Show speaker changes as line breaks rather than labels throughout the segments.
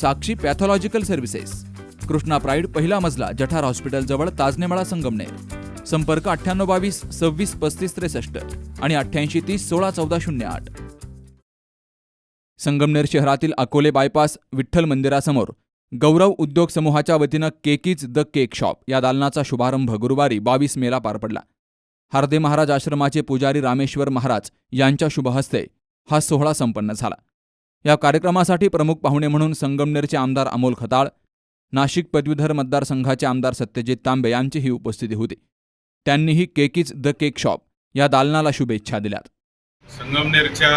Sakshi pathological services. Krishna Pride पहिला मजला जठार हॉस्पिटलजवळ ताजनेमाळा संगमनेर. संपर्क अठ्ठ्याण्णव बावीस सव्वीस पस्तीस त्रेसष्ट आणि अठ्ठ्याऐंशी तीस सोळा चौदा शून्य आठ. संगमनेर शहरातील अकोले बायपास विठ्ठल मंदिरासमोर गौरव उद्योग समूहाच्या वतीनं केकीज द केक शॉप या दालनाचा शुभारंभ गुरुवारी बावीस मेला पार पडला. हार्दे महाराज आश्रमाचे पुजारी रामेश्वर महाराज यांच्या शुभहस्ते हा सोहळा संपन्न झाला. या कार्यक्रमासाठी प्रमुख पाहुणे म्हणून संगमनेरचे आमदार अमोल खताळ नाशिक पदवीधर मतदारसंघाचे आमदार सत्यजित तांबे यांचीही उपस्थिती होती. त्यांनीही केकीज द केक शॉप या दालनाला शुभेच्छा दिल्यात.
संगमनेरच्या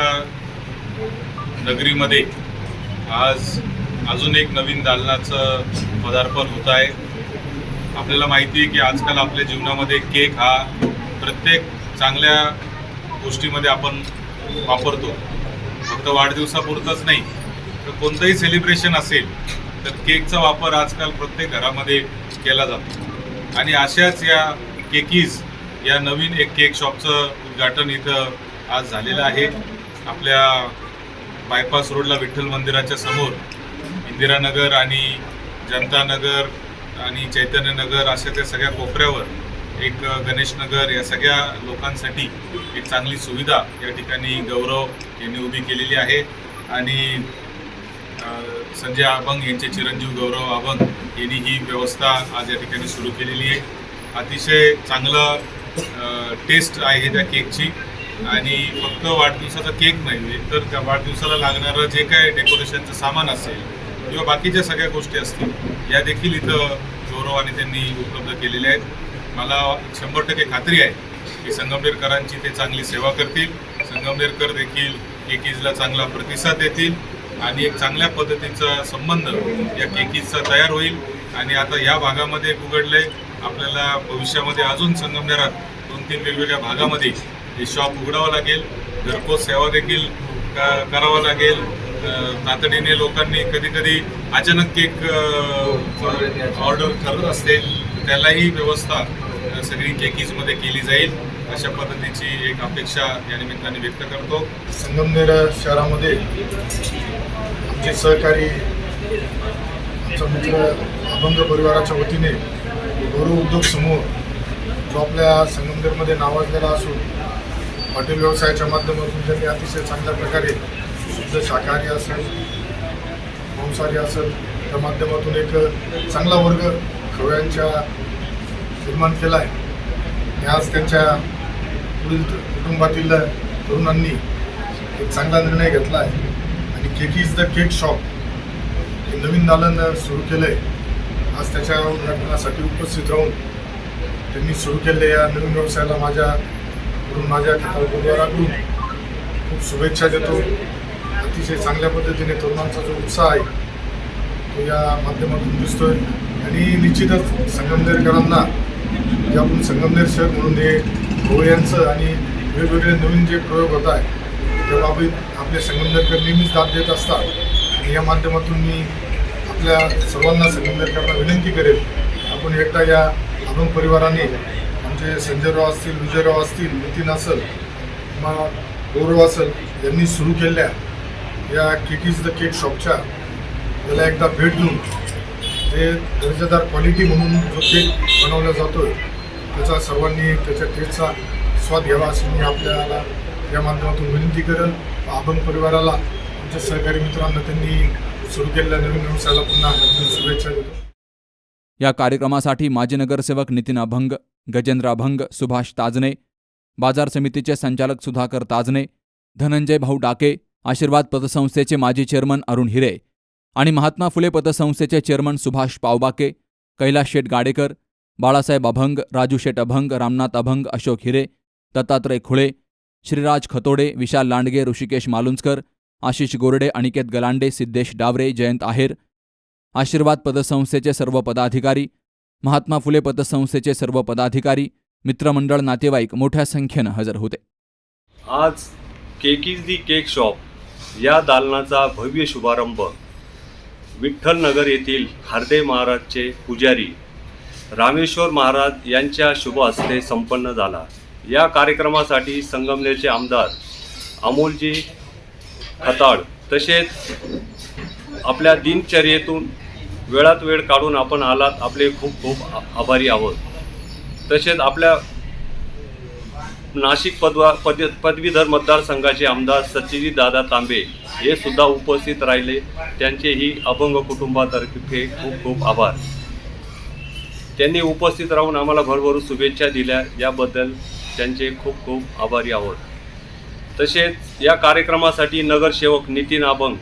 नगरीमध्ये आज अजून एक नवीन दालनाचं पदार्पण होत आहे. आपल्याला माहिती आहे की आजकाल आपल्या जीवनामध्ये केक हा प्रत्येक चांगल्या गोष्टीमध्ये आपण वापरतो. फक्त वाढदिवसापुरतंच नाही तर कोणतंही सेलिब्रेशन असेल तर केकचा वापर आजकाल प्रत्येक घरामध्ये केला जातो. आणि अशाच या केकीज या नवीन एक केक शॉपचं उद्घाटन इथं आज झालेलं आहे. आपल्या बायपास रोडला विठ्ठल मंदिराच्या समोर इंदिरानगर आणि जनतानगर आणि चैतन्यनगर अशा त्या सगळ्या कोपऱ्यावर एक गणेशनगर या सगळ्या लोकांसाठी एक चांगली सुविधा या ठिकाणी गौरव यांनी उभी केलेली आहे. आणि संजय अभंग यांचे चिरंजीव गौरव अभंग यांनी ही व्यवस्था आज या ठिकाणी सुरू केलेली आहे. अतिशय चांगलं टेस्ट आहे त्या केकची. आणि फक्त वाढदिवसाचा केक नाही तर त्या वाढदिवसाला लागणारं जे काय डेकोरेशनचं सामान असेल किंवा बाकीच्या सगळ्या गोष्टी असतील या देखील इथं गौरवाने त्यांनी उपलब्ध केलेल्या आहेत. मला शंभर टक्के खात्री आहे की संगमनेरकरांची ते चांगली सेवा करतील. संगमनेरकर देखील केकीजला चांगला प्रतिसाद देतील आणि एक चांगल्या पद्धतीचा संबंध या केकीजचा तयार होईल. आणि आता या भागामध्ये उघडलं उघडले आपल्याला भविष्यामध्ये अजून संगमनेरात दोन तीन वेगवेगळ्या भागामध्ये हे शॉप उघडावं लागेल. घरपोच सेवा देखील का करावं लागेल. तातडीने लोकांनी कधी कधी अचानक केक ऑर्डर करत असते. त्यालाही व्यवस्था सगळी केकीजमध्ये केली जाईल. अशा पद्धतीची एक अपेक्षा या निमित्ताने व्यक्त करतो.
संगमनेर शहरामध्ये आमचे सहकारी आमचा मित्र अभंग परिवाराच्या वतीने गौरव उद्योग समूह जो आपल्या संगमनेरमध्ये नावाजलेला असून हॉटेल व्यवसायाच्या माध्यमातून त्यांनी अतिशय चांगल्या प्रकारे शुद्ध शाकाहारी असेल मांसाहारी असेल त्या माध्यमातून एक चांगला वर्ग सोयांच्या निर्माण केला आहे आणि आज त्यांच्या पुढील कुटुंबातील तरुणांनी एक चांगला निर्णय घेतला आहे आणि cake is the cake shop हे नवीन दालन सुरू केलं आहे आज त्याच्या उद्घाटनासाठी उपस्थित राहून त्यांनी सुरू केले या नवीन व्यवसायाला माझ्याकडून माझ्या परिवाराकडून खूप शुभेच्छा देतो. अतिशय चांगल्या पद्धतीने तरुणांचा जो उत्साह आहे तो या माध्यमातून दिसतोय. आणि निश्चितच संगमनेरकरांना जे आपण संगमनेर शहर म्हणून हे भोयांचं आणि वेगवेगळे नवीन जे प्रयोग होत आहे त्या बाबतीत आपले संगमनेरकर नेहमीच दाद देत असतात. आणि या माध्यमातून मी आपल्या सर्वांना संगमनेरकरांना विनंती करेल. आपण एकदा या अभंग परिवाराने म्हणजे संजयराव असतील विजयराव असतील नितीन असल किंवा गौरव असल यांनी सुरू केलेल्या या केक इज द केक शॉपच्या याला एकदा भेट देऊन ते दर्जेदार क्वालिटी म्हणून जो केक बनवला जातोय त्याचा सर्वांनी त्याच्या टेस्टचा स्वाद घ्यावा असं मी आपल्याला या माध्यमातून विनंती करेन. अभंग परिवाराला आमच्या सहकारी मित्रांना त्यांनी सुरू केलेल्या नवीन व्यवसायाला पुन्हा शुभेच्छा देतो.
या कार्यक्रमासाठी माजी नगरसेवक नितीन अभंग गजेंद्र अभंग सुभाष ताजने बाजार समितीचे संचालक सुधाकर ताजने धनंजय भाऊ डाके आशीर्वाद पतसंस्थेचे माजी चेअरमन अरुण हिरे आणि महात्मा फुले पतसंस्थेचे चेअरमन सुभाष पावबाके कैलास शेठ गाडेकर बाळासाहेब अभंग राजू शेठ अभंग रामनाथ अभंग अशोक हिरे दत्तात्रय खुळे श्रीराज खतोडे विशाल लांडगे ऋषिकेश मालुंजकर आशिष गोरडे अनिकेत गलांडे सिद्धेश डावरे जयंत आहेर. आशीर्वाद पतसंस्थेचे सर्व पदाधिकारी महात्मा फुले पतसंस्थेचे सर्व पदाधिकारी मित्रमंडळ नातेवाईक मोठ्या संख्येनं हजर होते.
आज केकीज दी केक शॉप या दालनाचा भव्य शुभारंभ विठ्ठलनगर येथील हार्दे महाराजचे पुजारी रामेश्वर महाराज यांच्या शुभ हस्ते संपन्न झाला. या कार्यक्रमासाठी संगमनेरचे आमदार अमोलजी खताळ तसेच आपल्या दिनचर्येतून वेळात वेळ काढून आपण आलात. आपले खूप खूप आभारी आहोत. तसेच आपल्या नाशिक पदवा पद पदवीधर मतदारसंघाचे आमदार सत्यजित दादा तांबे हे सुद्धा उपस्थित राहिले. त्यांचेही अभंग कुटुंबातर्फे खूप खूप आभार. त्यांनी उपस्थित राहून आम्हाला भरभरून शुभेच्छा दिल्या. याबद्दल त्यांचे खूप खूप आभारी आहोत. तसेच या कार्यक्रमासाठी नगरसेवक नितीन अभंग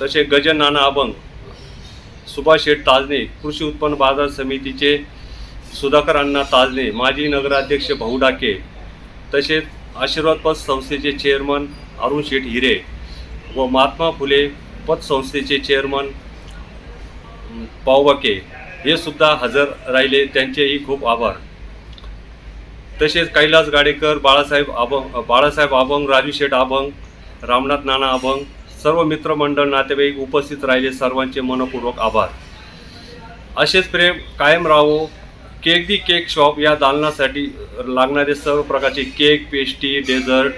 तसे गजन नाना अभंग सुभाष शेठ ताजने कृषी उत्पन्न बाजार समितीचे सुधाकर अण्णा ताजने माजी नगराध्यक्ष भाऊ डाके तसेच आशीर्वादपद संस्थेचे चेअरमन अरुण शेठ हिरे व महात्मा फुले पतसंस्थेचे चेअरमन पावबाके हे सुद्धा हजर राहिले. त्यांचेही खूप आभार. तसेच कैलास गाडेकर बाळासाहेब अभंग बाळासाहेब अभंग राजू शेठ अभंग रामनाथ नाना अभंग सर्व मित्रमंडळ नातेवाईक उपस्थित राहिले. सर्वांचे मनपूर्वक आभार. असेच प्रेम कायम राहो. केक दी केक शॉप या दालनासाठी लागणारे सर्व प्रकारचे केक पेस्ट्री डेझर्ट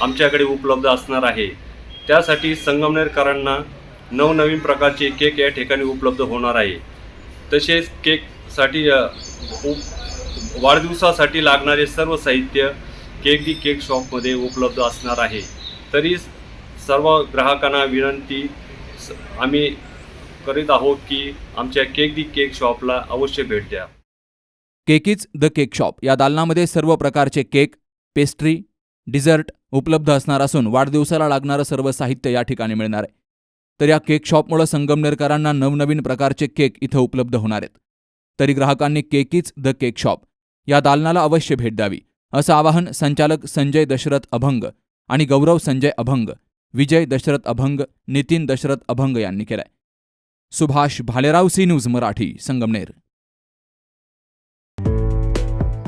आमच्याकडे उपलब्ध असणार आहे. त्यासाठी संगमनेरकरांना नवनवीन प्रकारचे केक या ठिकाणी उपलब्ध होणार आहे. तसेच केकसाठी उप वाढदिवसासाठी लागणारे सर्व साहित्य केक दी केक शॉपमध्ये उपलब्ध असणार आहे. तरी सर्व ग्राहकांना विनंती स- आम्ही करीत आहोत की आमच्या केक दी केक शॉपला अवश्य भेट द्या.
केकीज द केक शॉप या दालनामध्ये सर्व प्रकारचे केक पेस्ट्री डिझर्ट उपलब्ध असणार असून वाढदिवसाला लागणारं सर्व साहित्य या ठिकाणी मिळणार आहे. तर या केक शॉपमुळं संगमनेरकरांना नवनवीन प्रकारचे केक इथं उपलब्ध होणार आहेत. तरी ग्राहकांनी केकीच द केक शॉप या दालनाला अवश्य भेट द्यावी असं आवाहन संचालक संजय दशरथ अभंग आणि गौरव संजय अभंग विजय दशरथ अभंग नितीन दशरथ अभंग यांनी केलंय. Subhash Bhalerao C news Marathi Sangamner.